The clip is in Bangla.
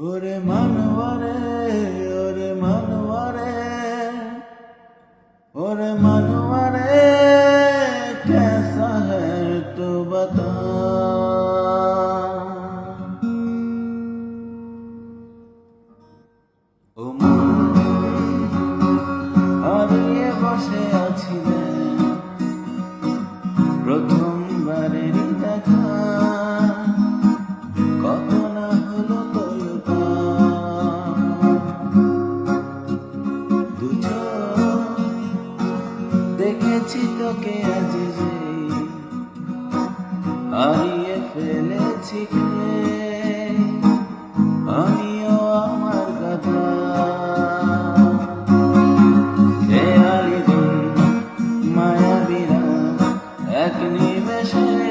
ওরে মানবরে ওরে মানবরে ওরে মানবরে কেসা হ্যাঁ তো বতা। ও হারিয়ে বসে আছি প্রথমবারে দেখা দেখেছি তোকে আজ যে হারিয়ে ফেলেছি আমিও আমার কথা। খেয়ালি দিন এক নিমেষে